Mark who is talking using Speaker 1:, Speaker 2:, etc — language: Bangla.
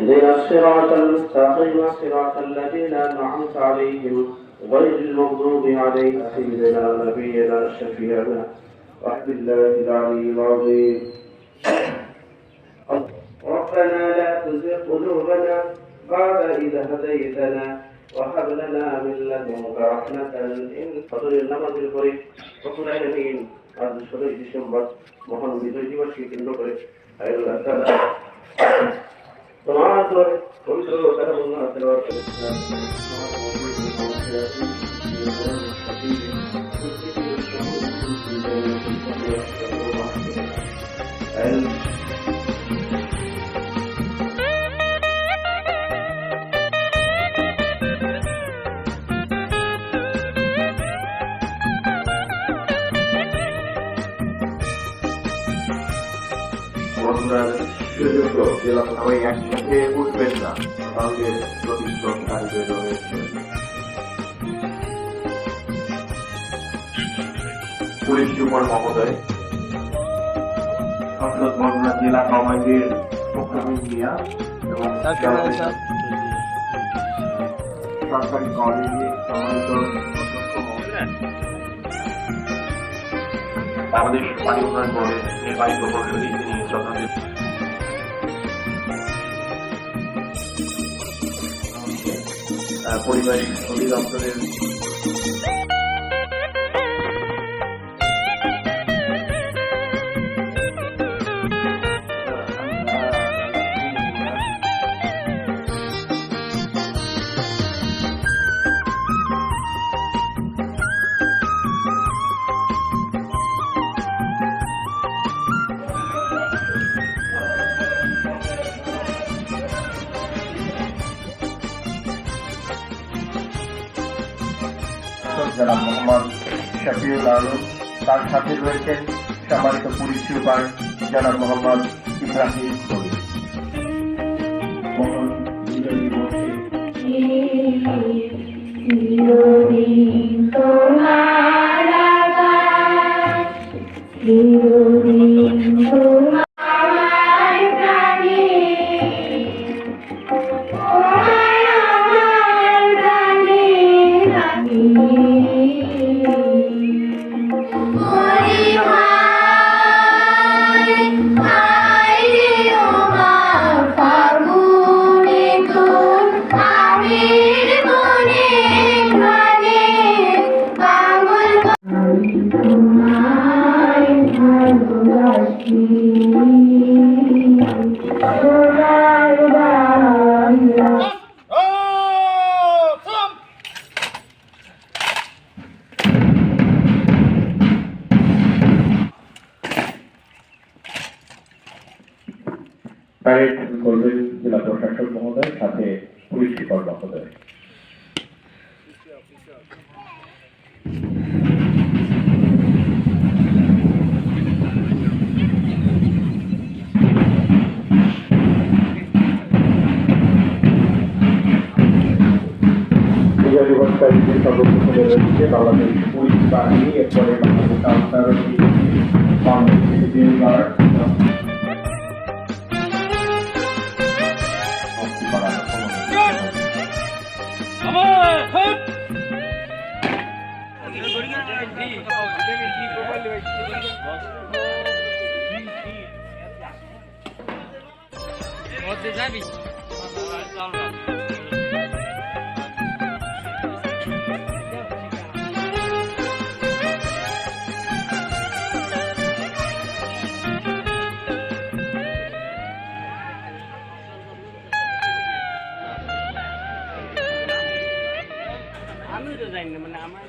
Speaker 1: اهدنا الصراط المستقيم صراط الذين أنعمت عليهم غير المغضوب عليهم سيدنا نبينا شفيعنا رحم الله العلي العظيم ربنا لا تزغ قلوبنا بعد إذا هديتنا وهب لنا من لدنك رحمة إن فضل النمط الكريم رب العالمين আজ ষোলোই ডিসেম্বর মহান বিজয় দিবসকে কেন্দ্র করে আয়োজন তারা তোমার তোর পবিত্র তারা বন্ধু আশীর্বাদ And
Speaker 2: জেলা না তাহলে থাকবে রয়েছে পুলিশ সুপার মহোদয় সংসদ জেলা এবং কলেজে সম্মানিত অধ্যক্ষ মহোদয় বাংলাদেশ পানি উন্নয়ন বোর্ডের নির্বাহী প্রকৌশলী তিনি পরিবারিক অধিদপ্তরের জনাব মোহাম্মদ শফিউল আলম। তার সাথে রয়েছেন সম্মানিত পুলিশ সুপার জনাব মোহাম্মদ ইব্রাহিম
Speaker 3: তোমার আগায়, চিরদিন তোমার প্রাণে, তোমায়
Speaker 2: জেলা প্রশাসক মহোদয় সাথে পুলিশ সুপার মহোদয় বিজয় দিবস কয়েকদিন সর্বপ্রথমে রয়েছে বাংলাদেশ পুলিশ বাহিনী, এরপরে বাংলাদেশ আনসারী বাংলাদেশ রিজার্ভ গার্ড
Speaker 4: যাবি তো জানি না মানে আমার